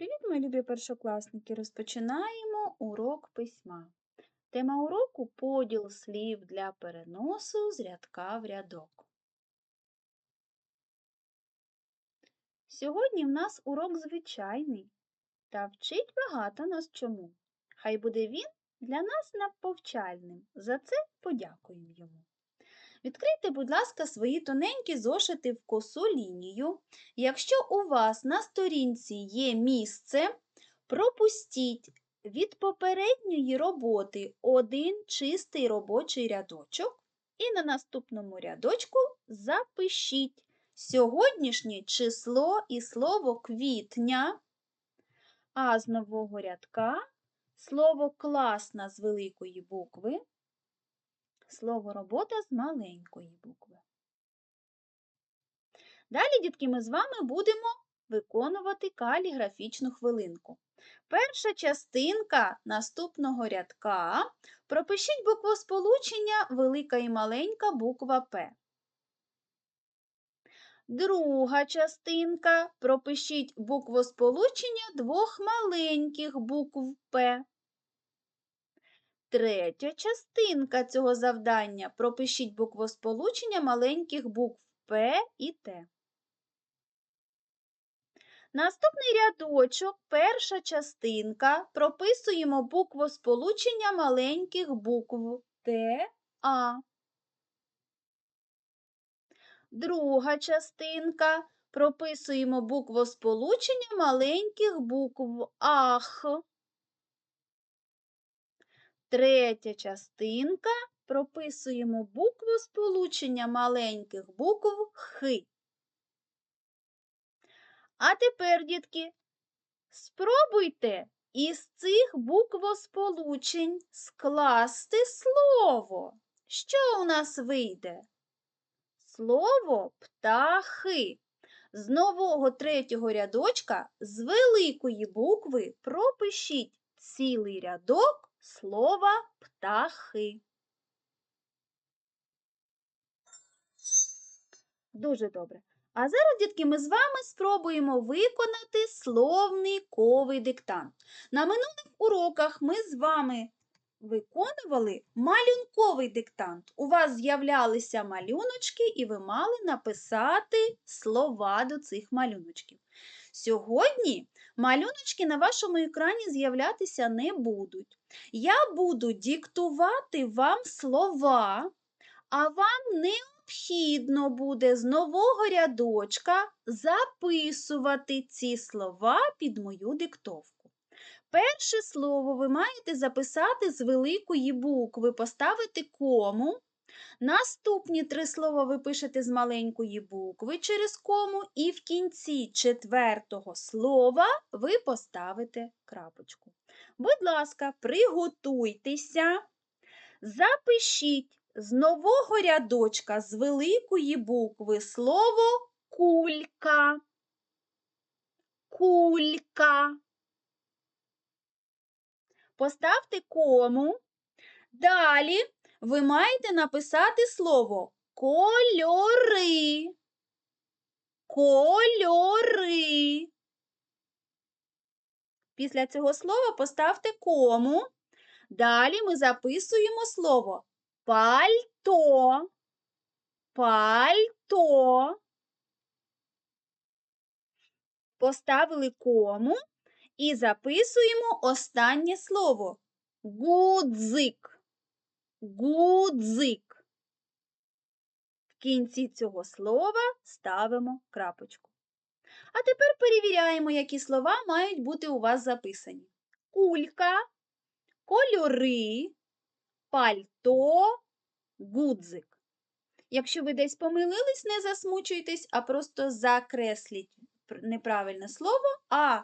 Привіт, мої любі першокласники! Розпочинаємо урок письма. Тема уроку поділ слів для переносу з рядка в рядок. Сьогодні в нас урок звичайний та вчить багато нас чому. Хай буде він для нас наповчальним. За це подякуємо йому. Відкрийте, будь ласка, свої тоненькі зошити в косу лінію. Якщо у вас на сторінці є місце, пропустіть від попередньої роботи один чистий робочий рядочок і на наступному рядочку запишіть сьогоднішнє число і слово квітня, а з нового рядка слово класна з великої букви слово робота з маленької букви. Далі, дітки, ми з вами будемо виконувати каліграфічну хвилинку. Перша частинка наступного рядка пропишіть буквосполучення велика і маленька буква П. Друга частинка пропишіть буквосполучення двох маленьких букв П. Третя частинка цього завдання пропишіть буквосполучення маленьких букв П і Т. Наступний рядочок, перша частинка, прописуємо буквосполучення маленьких букв Т, А. Друга частинка прописуємо буквосполучення маленьких букв Ах. Третя частинка прописуємо букву сполучення маленьких букв Х. А тепер, дітки, спробуйте із цих буквосполучень скласти слово. Що у нас вийде? Слово птахи. З нового третього рядочка з великої букви пропишіть цілий рядок слова птахи. Дуже добре. А зараз, дітки, ми з вами спробуємо виконати словниковий диктант. На минулих уроках ми з вами виконували малюнковий диктант. У вас з'являлися малюночки, і ви мали написати слова до цих малюночків. Сьогодні малюночки на вашому екрані з'являтися не будуть. Я буду диктувати вам слова, а вам необхідно буде з нового рядочка записувати ці слова під мою диктовку. Перше слово ви маєте записати з великої букви, поставити кому. Наступні три слова ви пишете з маленької букви через кому, і в кінці четвертого слова ви поставите крапочку. Будь ласка, приготуйтеся, запишіть з нового рядочка з великої букви слово кулька. Кулька. Поставте кому. Далі ви маєте написати слово кольори. Кольори. Після цього слова поставте кому. Далі ми записуємо слово пальто. Пальто. Поставили кому і записуємо останнє слово гудзик. Гудзик. В кінці цього слова ставимо крапочку. А тепер перевіряємо, які слова мають бути у вас записані. Кулька, кольори, пальто, гудзик. Якщо ви десь помилились, не засмучуйтесь, а просто закресліть неправильне слово, а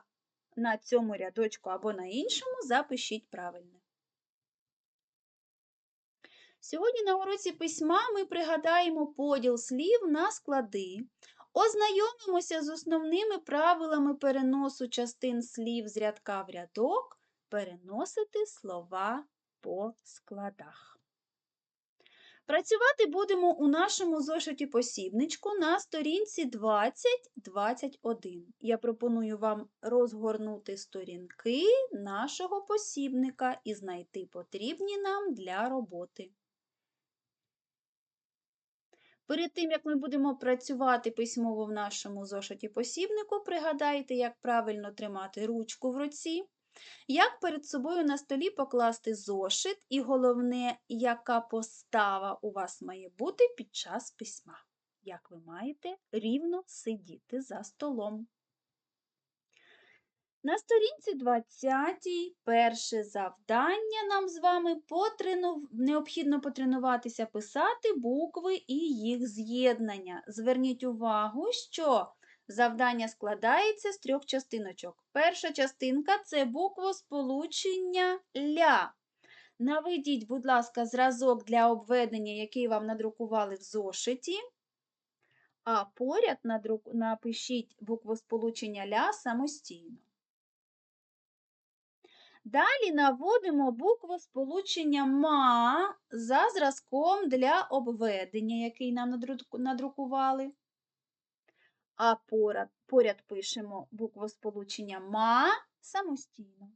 на цьому рядочку або на іншому запишіть правильне. Сьогодні на уроці письма ми пригадаємо поділ слів на склади, ознайомимося з основними правилами переносу частин слів з рядка в рядок, переносити слова по складах. Працювати будемо у нашому зошиті посібничку на сторінці 20-21. Я пропоную вам розгорнути сторінки нашого посібника і знайти потрібні нам для роботи. Перед тим, як ми будемо працювати письмово в нашому зошиті посібнику, пригадайте, як правильно тримати ручку в руці, як перед собою на столі покласти зошит, і головне, яка постава у вас має бути під час письма. Як ви маєте рівно сидіти за столом. На сторінці 20 перше завдання нам з вами потрену... необхідно потренуватися писати букви і їх з'єднання. Зверніть увагу, що завдання складається з трьох частиночок. Перша частинка це буквосполучення ля. Наведіть, будь ласка, зразок для обведення, який вам надрукували в зошиті. А поряд напишіть буквосполучення ля самостійно. Далі наводимо букву сполучення ма за зразком для обведення, який нам надрукували. А поряд, поряд пишемо букву сполучення ма самостійно.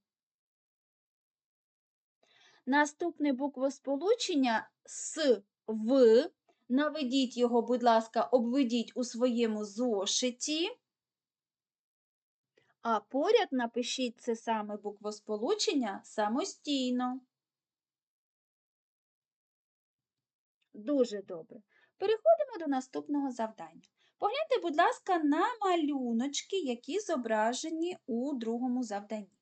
Наступне буквосполучення с в. Наведіть його, будь ласка, обведіть у своєму зошиті. А поряд напишіть це саме буквосполучення самостійно. Дуже добре. Переходимо до наступного завдання. Погляньте, будь ласка, на малюночки, які зображені у другому завданні.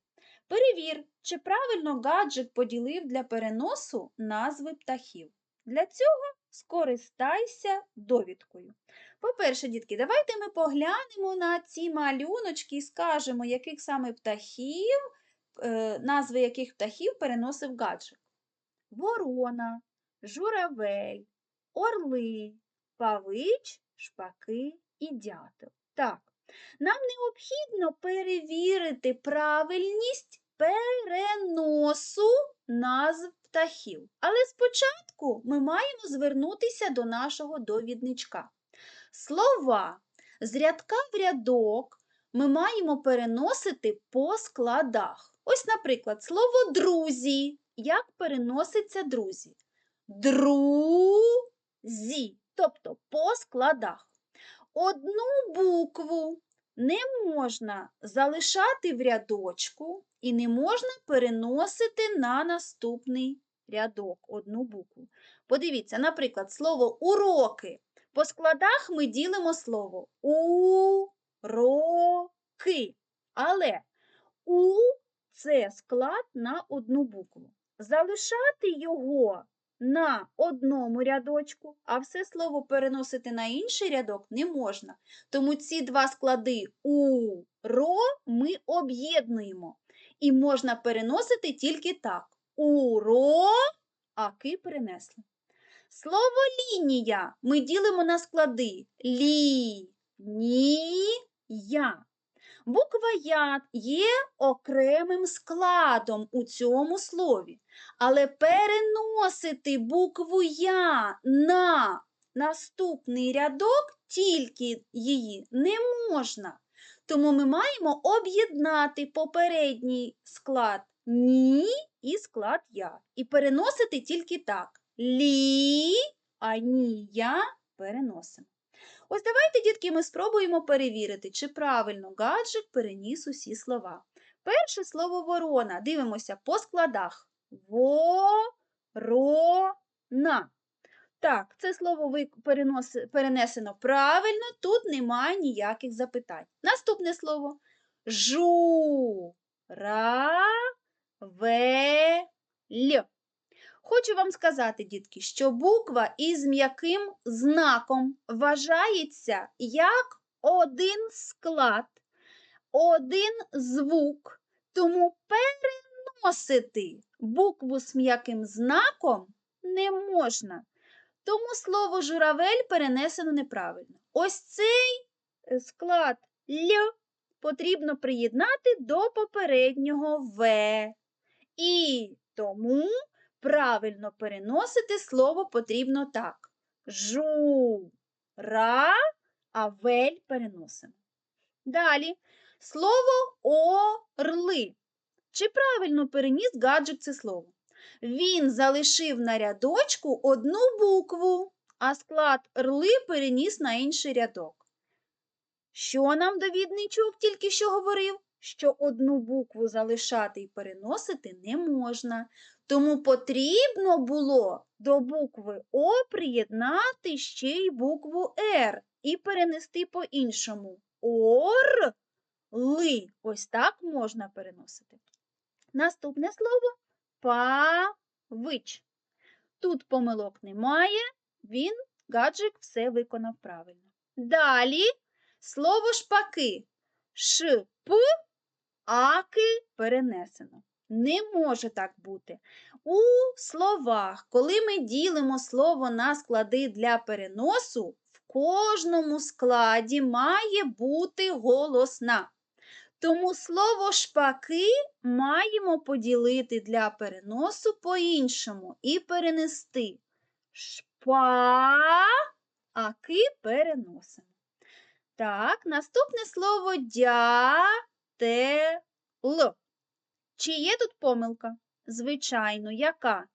Перевір, чи правильно гаджик поділив для переносу назви птахів. Для цього скористайся довідкою. По-перше, дітки, давайте ми поглянемо на ці малюночки і скажемо, яких саме птахів, е, назви яких птахів переносив гаджик. Ворона, журавель, орли, павич, шпаки і дятел. Так, нам необхідно перевірити правильність переносу назв птахів. Але спочатку ми маємо звернутися до нашого довідничка. Слова з рядка в рядок ми маємо переносити по складах. Ось, наприклад, слово друзі. Як переноситься друзі? Друзі, тобто по складах. Одну букву не можна залишати в рядочку і не можна переносити на наступний рядок одну букву. Подивіться, наприклад, слово уроки. По складах ми ділимо слово у-ро-ки. Але у це склад на одну букву. Залишати його на одному рядочку, а все слово переносити на інший рядок не можна. Тому ці два склади у-ро ми об'єднуємо. І можна переносити тільки так. Уро, а ки перенесли. Слово лінія ми ділимо на склади лі, ні, я. Буква Я є окремим складом у цьому слові, але переносити букву Я на наступний рядок тільки її не можна. Тому ми маємо об'єднати попередній склад ні і склад я. І переносити тільки так. Лі, а ні я переносимо. Ось давайте, дітки, ми спробуємо перевірити, чи правильно гаджик переніс усі слова. Перше слово ворона. Дивимося по складах. Ворона. Так, це слово перенесено правильно, тут немає ніяких запитань. Наступне слово жу-ра-ве-ль. Хочу вам сказати, дітки, що буква із м'яким знаком вважається як один склад, один звук, тому переносити букву з м'яким знаком не можна. Тому слово журавель перенесено неправильно. Ось цей е, склад Л потрібно приєднати до попереднього В. І тому Правильно переносити слово потрібно так. Жу, ра, а вель переносимо. Далі. Слово орли. Чи правильно переніс гаджик це слово? Він залишив на рядочку одну букву, а склад рли переніс на інший рядок. Що нам довідничок тільки що говорив? Що одну букву залишати і переносити не можна. Тому потрібно було до букви О приєднати ще й букву Р і перенести по-іншому. Ор ли. Ось так можна переносити. Наступне слово павич. Тут помилок немає, він, гаджик, все виконав правильно. Далі слово шпаки. Ш, п, аки перенесено. Не може так бути. У словах, коли ми ділимо слово на склади для переносу, в кожному складі має бути голосна. Тому слово шпаки маємо поділити для переносу по-іншому і перенести. Шпа, аки переносимо. Так, наступне слово дятел. Чи є тут помилка? Звичайно, яка?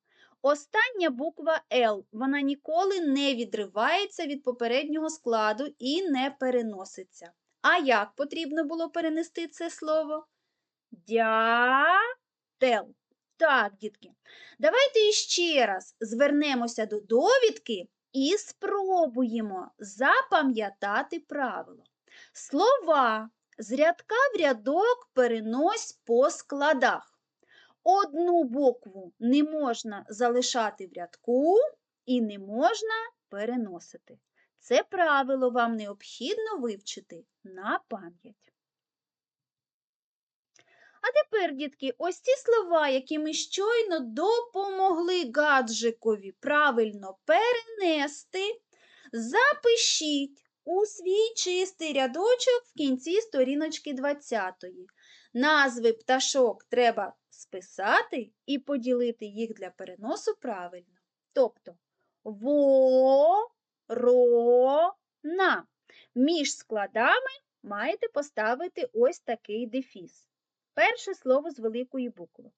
Остання буква Л, вона ніколи не відривається від попереднього складу і не переноситься. А як потрібно було перенести це слово? Дятел. Так, дітки. Давайте іще раз звернемося до довідки і спробуємо запам'ятати правило. Слова з рядка в рядок перенось по складах. Одну букву не можна залишати в рядку і не можна переносити. Це правило вам необхідно вивчити на пам'ять. А тепер, дітки, ось ці слова, які ми щойно допомогли гаджикові правильно перенести, запишіть у свій чистий рядочок в кінці сторіночки 20. Назви пташок треба списати і поділити їх для переносу правильно. Тобто ворона. Між складами маєте поставити ось такий дефіс. Перше слово з великої букви.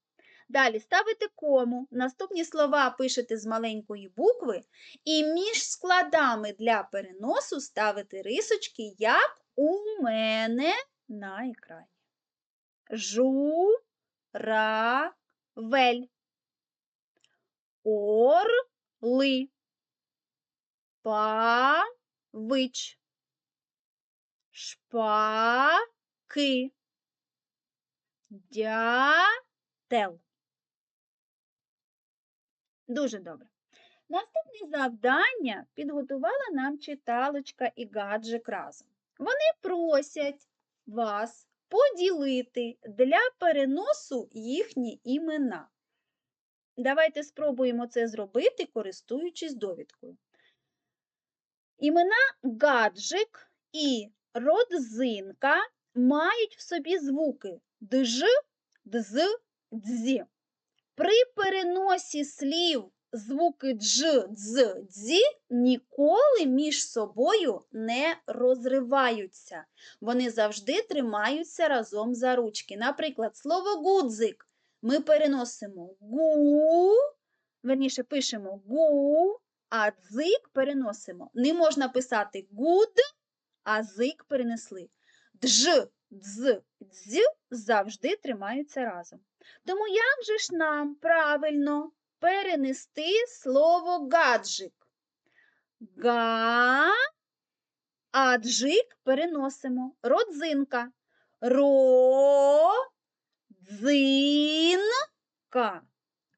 Далі ставите кому, наступні слова пишете з маленької букви, і між складами для переносу ставите рисочки, як у мене на екрані. Жу, ра, вель. Орли. Павич. Шпаки. Дятел. Дуже добре. Наступне завдання підготувала нам читалочка і гаджик разом. Вони просять вас поділити для переносу їхні імена. Давайте спробуємо це зробити, користуючись довідкою. Імена гаджик і родзинка мають в собі звуки дж, дз, дзі. При переносі слів звуки дж, дз, дзі ніколи між собою не розриваються. Вони завжди тримаються разом за ручки. Наприклад, слово гудзик ми переносимо гу, верніше пишемо гу, а дзик переносимо. Не можна писати гуд, а зик перенесли. Дж, дз, дз завжди тримаються разом. Тому як же ж нам правильно перенести слово гаджик? Га, а переносимо. Родзинка. Ро, дзинка.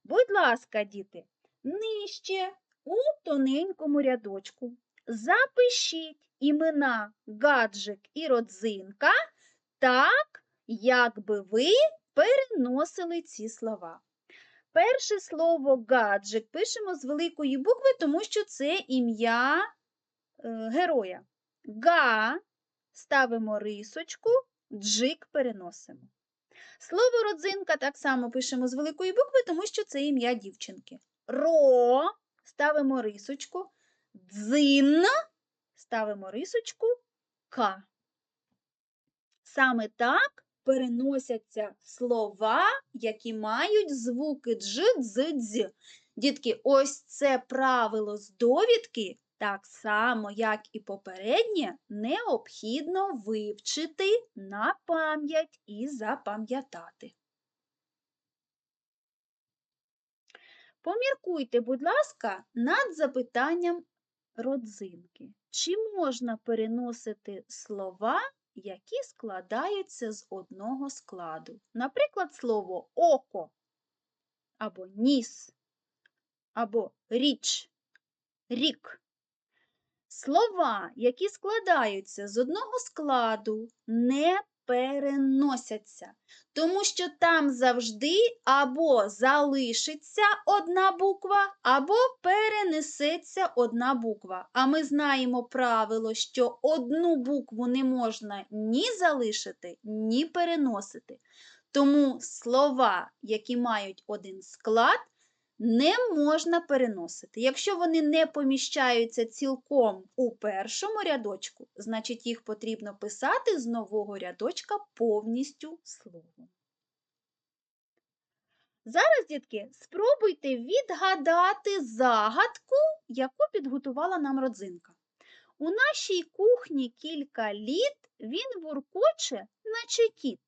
Будь ласка, діти, нижче у тоненькому рядочку запишіть імена гаджик і родзинка так, як би ви переносили ці слова. Перше слово гаджик пишемо з великої букви, тому що це ім'я е, героя. Га ставимо рисочку, джик переносимо. Слово родзинка так само пишемо з великої букви, тому що це ім'я дівчинки. Ро ставимо рисочку, дзин ставимо рисочку К. Саме так переносяться слова, які мають звуки дж, дз, дз. Дітки, ось це правило з довідки, так само, як і попереднє, необхідно вивчити на пам'ять і запам'ятати. Поміркуйте, будь ласка, над запитанням родзинки. Чи можна переносити слова, які складаються з одного складу? Наприклад, слово око або ніс, або річ, рік. Слова, які складаються з одного складу, не переносяться, тому що там завжди або залишиться одна буква, або перенесеться одна буква. А ми знаємо правило, що одну букву не можна ні залишити, ні переносити. Тому слова, які мають один склад, не можна переносити. Якщо вони не поміщаються цілком у першому рядочку, значить їх потрібно писати з нового рядочка повністю словом. Зараз, дітки, спробуйте відгадати загадку, яку підготувала нам родзинка. У нашій кухні кілька літ він воркоче, наче кіт,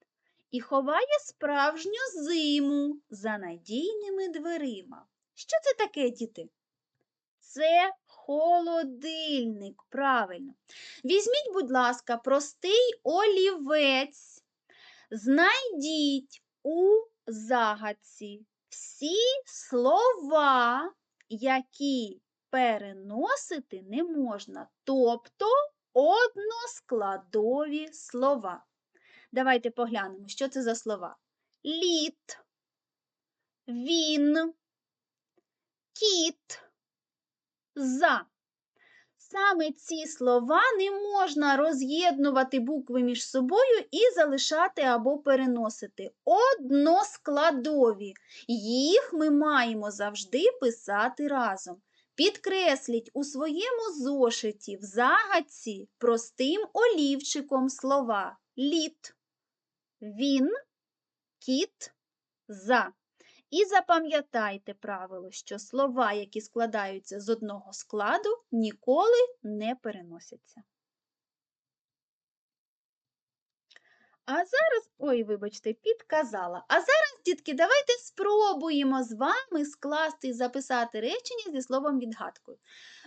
і ховає справжню зиму за надійними дверима. Що це таке, діти? Це холодильник, правильно. Візьміть, будь ласка, простий олівець. Знайдіть у загадці всі слова, які переносити не можна, тобто односкладові слова. Давайте поглянемо, що це за слова. Літ, він, кіт, за. Саме ці слова не можна роз'єднувати букви між собою і залишати або переносити. Односкладові. Їх ми маємо завжди писати разом. Підкресліть у своєму зошиті в загадці простим олівчиком слова літ, він, кіт, за. І запам'ятайте правило, що слова, які складаються з одного складу, ніколи не переносяться. А зараз, ой, вибачте, підказала. А зараз, дітки, давайте спробуємо з вами скласти і записати речення зі словом відгадкою.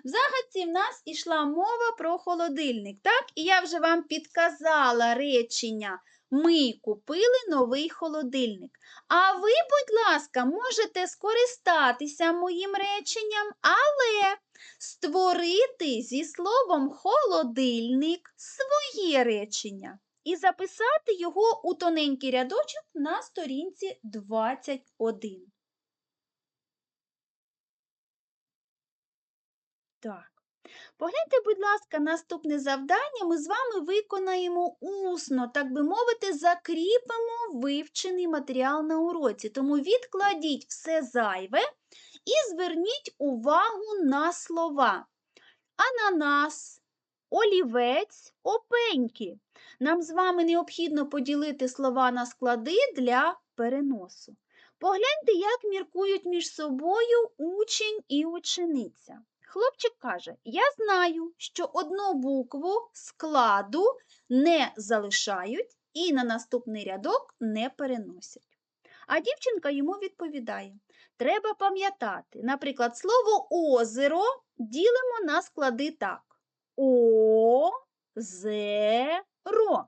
В загадці в нас ішла мова про холодильник, так? І я вже вам підказала речення. Ми купили новий холодильник. А ви, будь ласка, можете скористатися моїм реченням, але створити зі словом холодильник своє речення і записати його у тоненький рядочок на сторінці 21. Так. Погляньте, будь ласка, наступне завдання ми з вами виконаємо усно, так би мовити, закріпимо вивчений матеріал на уроці. Тому відкладіть все зайве і зверніть увагу на слова. Ананас, олівець, опеньки. Нам з вами необхідно поділити слова на склади для переносу. Погляньте, як міркують між собою учень і учениця. Хлопчик каже: Я знаю, що одну букву складу не залишають і на наступний рядок не переносять. А дівчинка йому відповідає: Треба пам'ятати, наприклад, слово озеро ділимо на склади так: О, Зе, Ро.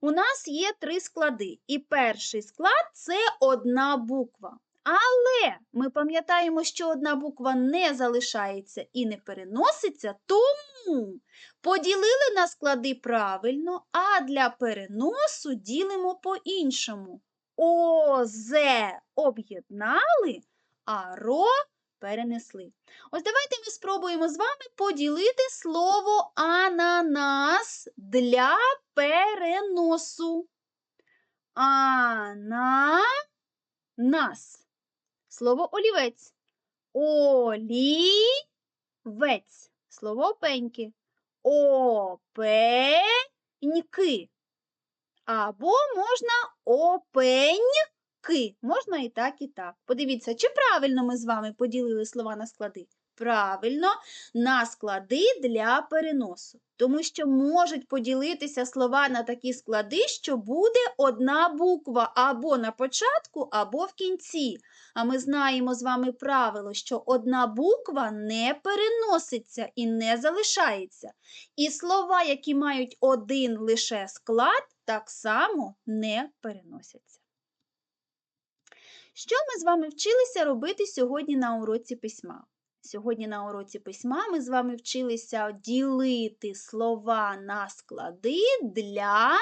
У нас є три склади, і перший склад це одна буква. Але ми пам'ятаємо, що одна буква не залишається і не переноситься, тому поділили на склади правильно, а для переносу ділимо по-іншому. Озе об'єднали, а ро перенесли. Ось давайте ми спробуємо з вами поділити слово ананас для переносу. А Ана. Нас. Слово олівець. Олівець. Слово опеньки. Опеньки. Або можна опеньки. Можна і так, і так. Подивіться, чи правильно ми з вами поділили слова на склади? Правильно, на склади для переносу. Тому що можуть поділитися слова на такі склади, що буде одна буква або на початку, або в кінці. А ми знаємо з вами правило, що одна буква не переноситься і не залишається. І слова, які мають один лише склад, так само не переносяться. Що ми з вами вчилися робити сьогодні на уроці письма? Сьогодні на уроці письма ми з вами вчилися ділити слова на склади для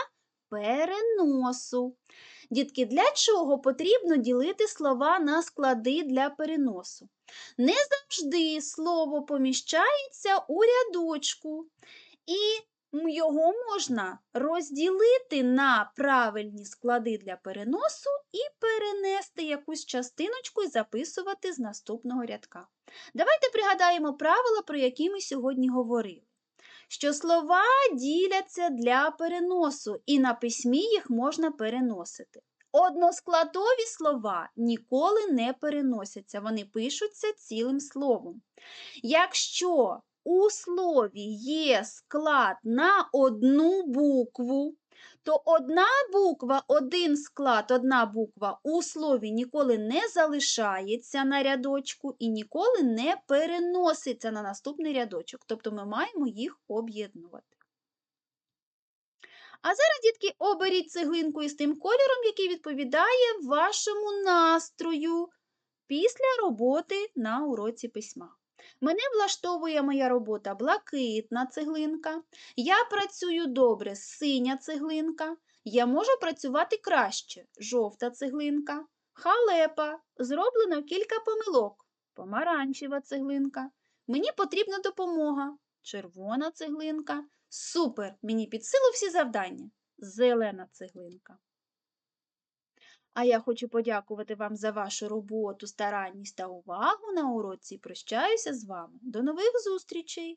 переносу. Дітки, для чого потрібно ділити слова на склади для переносу? Не завжди слово поміщається у рядочку, і його можна розділити на правильні склади для переносу і перенести якусь частиночку і записувати з наступного рядка. Давайте пригадаємо правила, про які ми сьогодні говорили. Що слова діляться для переносу, і на письмі їх можна переносити. Односкладові слова ніколи не переносяться, вони пишуться цілим словом. Якщо у слові є склад на одну букву, то одна буква, один склад, одна буква у слові ніколи не залишається на рядочку і ніколи не переноситься на наступний рядочок. Тобто ми маємо їх об'єднувати. А зараз, дітки, оберіть цеглинку із тим кольором, який відповідає вашому настрою після роботи на уроці письма. Мене влаштовує моя робота блакитна цеглинка. Я працюю добре синя цеглинка. Я можу працювати краще жовта цеглинка. Халепа. Зроблено кілька помилок. Помаранчева цеглинка. Мені потрібна допомога. Червона цеглинка. Супер! Мені під силу всі завдання. Зелена цеглинка. А я хочу подякувати вам за вашу роботу, старанність та увагу на уроці. Прощаюся з вами. До нових зустрічей!